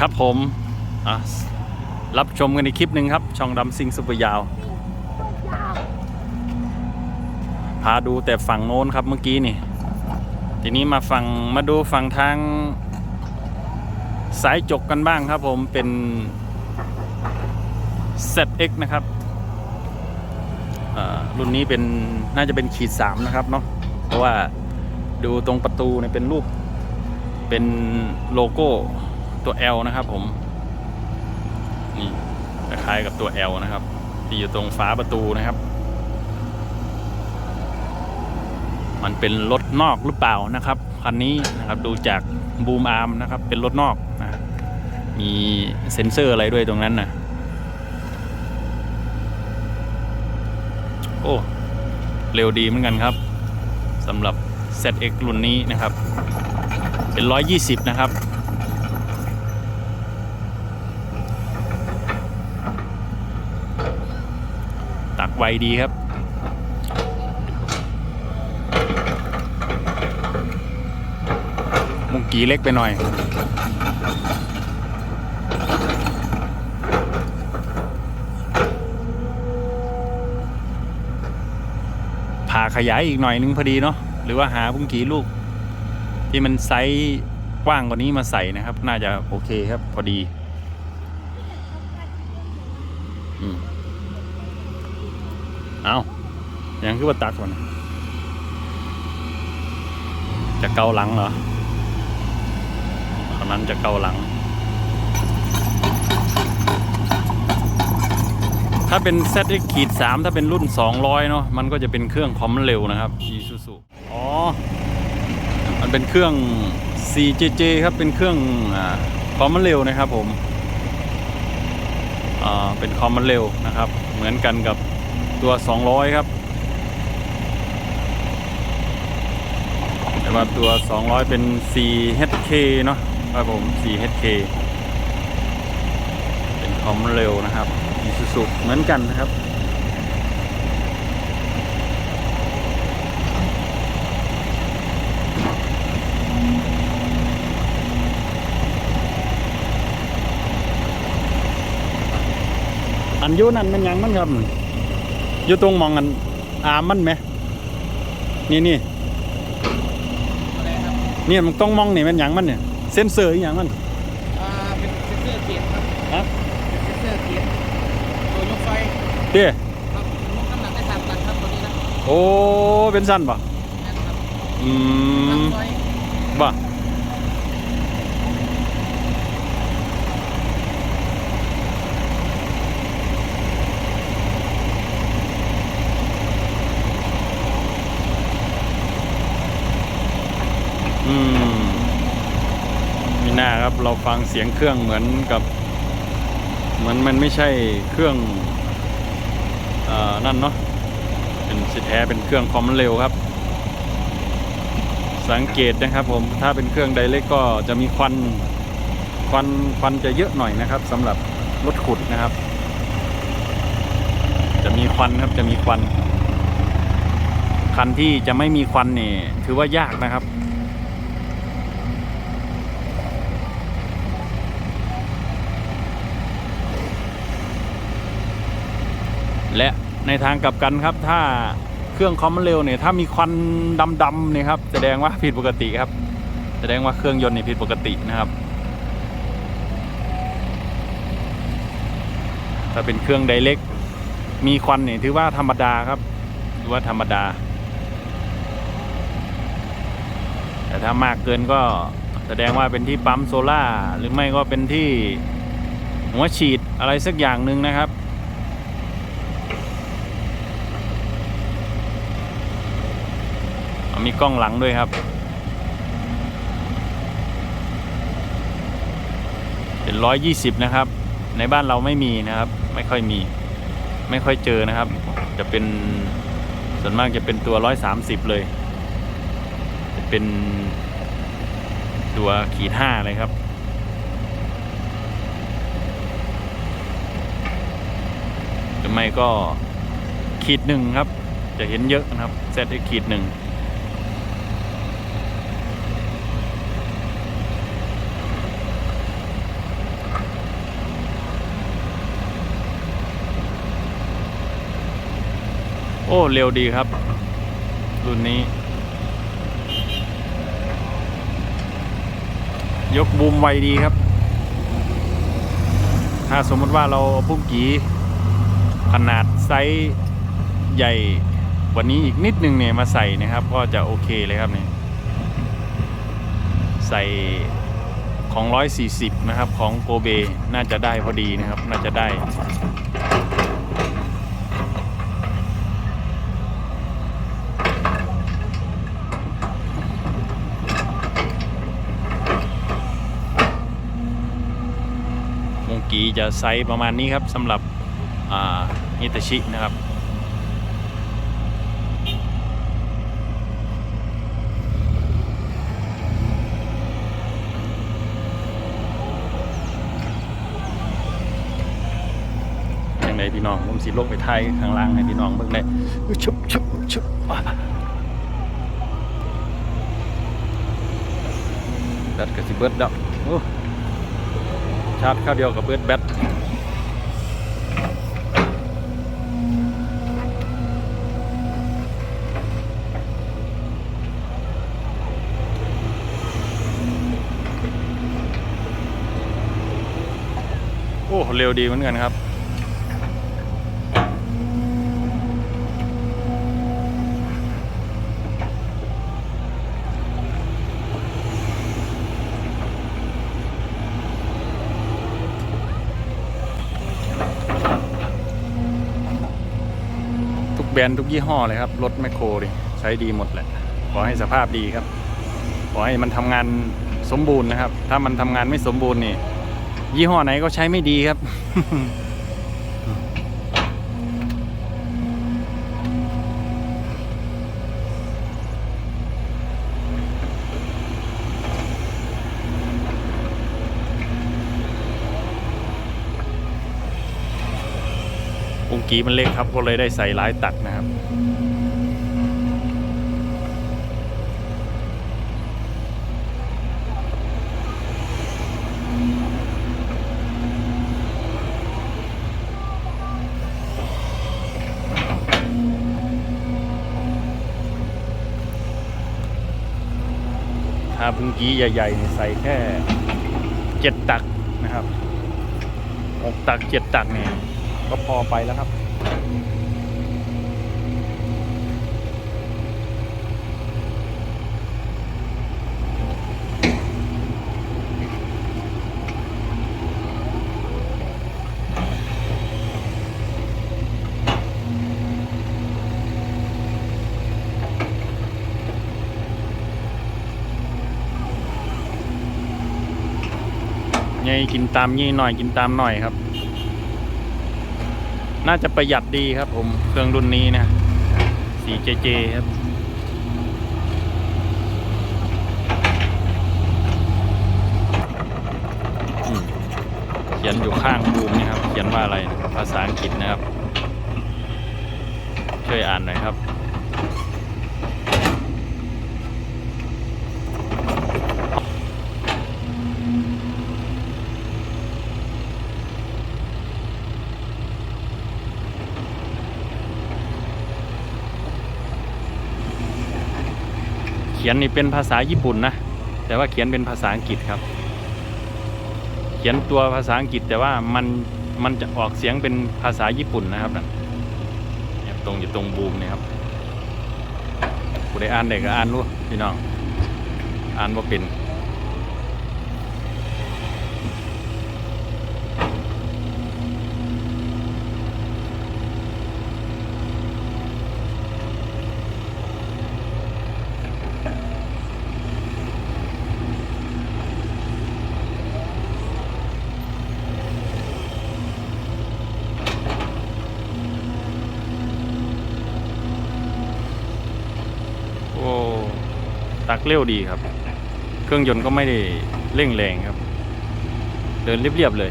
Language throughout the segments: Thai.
ครับผมรับชมกันในคลิปหนึ่งครับ ช่องดำซิงซุปเปอร์ยาว พาดูแต่ฝั่งโน้นครับเมื่อกี้นี่ ทีนี้มาฝั่งมาดูฝั่งทาง สายจกกันบ้างครับผมเป็น ZX นะครับรุ่นนี้เป็นน่าจะเป็นขีด 3 นะครับเนาะเพราะว่าดูตรงประตูเนี่ยเป็นรูปเป็นโลโก้ ตัว L นะครับผมนี่คล้ายๆกับตัว L นะครับ ที่อยู่ตรงฝาประตูนะครับ มันเป็นรถนอกหรือเปล่านะครับคันนี้นะครับดูจากบูมอาร์มนะครับ เป็นรถนอกนะมีเซ็นเซอร์อะไรด้วยตรงนั้นนะโอ้เร็วดีเหมือนกันครับสำหรับ ZX รุ่นนี้นะครับ เป็น 120 นะครับ ไวดีครับ มุงกีเล็กไปหน่อย ผ่าขยายอีกหน่อยนึงพอดีเนาะหรือว่าหามุงกีลูก ที่มันไซส์กว้างกว่านี้มาใส่นะครับ น่าจะโอเคครับพอดี อืม เอาย่างคือว่าตักก่อนจะเกาหลังเหรอตอนนั้นจะเกาหลัง ถ้าเป็น ZX ขีด3ถ้าเป็นรุ่น 200 เนาะมันก็จะเป็นเครื่องคอมเร็วนะครับ Isuzu อ๋อ มันเป็นเครื่อง 4JJ ครับ เป็นเครื่องอ่าคอมเร็วนะครับผม อ่า เป็นคอมเร็วนะครับ เหมือนกันกับ ตัว 200 ครับ แต่ว่าตัว 200 เป็น 4HK เนาะครับผม 4HK เป็นคอมเร็วนะครับ Isuzu เหมือนกันนะครับอันยูนั่นมันยังมันครับ อยู่ตรงหมองอันอามมันไหมนี่นี่อะไรครับเนี่ยมันต้องมองนี่มันหยังมันเนี่ยเซนเซอร์อหย่างมันอ่าเป็นเซ็นเซอร์เกียร์ครับฮะเป็นเซ็นเซอร์เกียร์ตัวยกไฟเต้ครับยกน้ำหนักได้สามตันครับตัวนี้นะโอ้เป็นสั้นป่ะนั่นครับอืมน้ำไฟบ่ะอืมมีหน้าครับเราฟังเสียงเครื่องเหมือนกับเหมือนมันไม่ใช่เครื่องอนั่นเนาะเป็นสิแท้เป็นเครื่องคอมเร็วครับ สังเกตนะครับผมถ้าเป็นเครื่องไดเล็กก็จะมีควันควันควันจะเยอะหน่อยนะครับสำหรับรถขุดนะครับ จะมีควันครับจะมีควันคันที่จะไม่มีควันนี่ถือว่ายากนะครับ และในทางกลับกันครับถ้าเครื่องคอมมันเร็วเนี่ยถ้ามีควันดำๆเนี่ยครับแสดงว่าผิดปกติครับ แสดงว่าเครื่องยนต์เนี่ยผิดปกตินะครับ ถ้าเป็นเครื่องไดเล็กมีควันเนี่ยถือว่าธรรมดาครับถือว่าธรรมดา แต่ถ้ามากเกินก็แสดงว่าเป็นที่ปั๊มโซล่าหรือไม่ก็เป็นที่หัวฉีดอะไรสักอย่างหนึ่งนะครับ มีกล้องหลังด้วยครับ เป็นร้อยยี่สิบนะครับ ในบ้านเราไม่มีนะครับ ไม่ค่อยมี ไม่ค่อยเจอนะครับ จะเป็นส่วนมากจะเป็นตัวร้อยสามสิบเลย จะเป็นตัวขีดห้าเลยครับหรือไม่ก็ขีดหนึ่งครับ จะเห็นเยอะนะครับเซตขีดหนึ่ง โอ้เร็วดีครับ รุ่นนี้ ยกบูมไวดีครับ ถ้าสมมติว่าเราพุ่มกีขนาดไซส์ใหญ่กว่านี้อีกนิดนึงเนี่ยมาใส่นะครับ ก็จะโอเคเลยครับเนี่ยใส่ของ 140 นะครับ ของโกเบ น่าจะได้พอดีนะครับ น่าจะได้ งกีจะไซส์ประมาณนี้ครับสำหรับฮิตาชินะครับอย่างไรพี่น้องผมสิลงไปไทยข้างล่างให้พี่น้องเบิ่งได้อุ๊ยชุบชุบชุบอ่าแบตก็สิเบิดแล้วโอ้ ชาร์จข้าวเดียวกับเบิร์ดแบตโอ้ เร็วดีเหมือนกันครับ แบรนด์ทุกยี่ห้อเลยครับ รถแมคโครดิใช้ดีหมดแหละ ขอให้สภาพดีครับ ขอให้มันทำงานสมบูรณ์นะครับ ถ้ามันทำงานไม่สมบูรณ์นี่ยี่ห้อไหนก็ใช้ไม่ดีครับ องกีมันเล็กครับก็เลยได้ใส่หลายตักนะครับ ถ้าพุงกี้ใหญ่ๆใส่แค่เจ็ดตักนะครับหกตักเจ็ดตักเนี่ย ก็พอไปแล้วครับ ไงกินตามยี่หน่อยกินตามหน่อยครับ น่าจะประหยัดดีครับผมเครื่องรุ่นนี้นะ 4JJ ครับ เขียนอยู่ข้างบูมนี่ครับ เขียนว่าอะไรนะภาษาอังกฤษนะครับ ช่วยอ่านหน่อยครับ ขียนนี่เป็นภาษาญี่ปุ่นนะ แต่ว่าเขียนเป็นภาษาอังกฤษครับ เขียนตัวภาษาอังกฤษแต่ว่ามันมันจะออกเสียงเป็นภาษาญี่ปุ่นนะครับนั่นตรงอยู่ตรงบูมเนี่ยครับผู้ไดอ่านเด็กก็อ่านรู้พี่น้อง อ่านว่าเป็น โอ้ ตักเร็วดีครับ เครื่องยนต์ก็ไม่ได้เร่งแรงครับ เดินเรียบๆเลย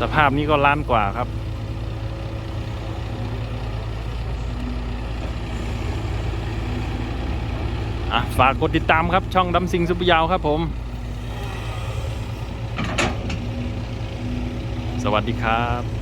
สภาพนี้ก็ล้านกว่าครับอะฝากกดติดตามครับช่องดำซิงซุปยาวครับผม สวัสดีครับ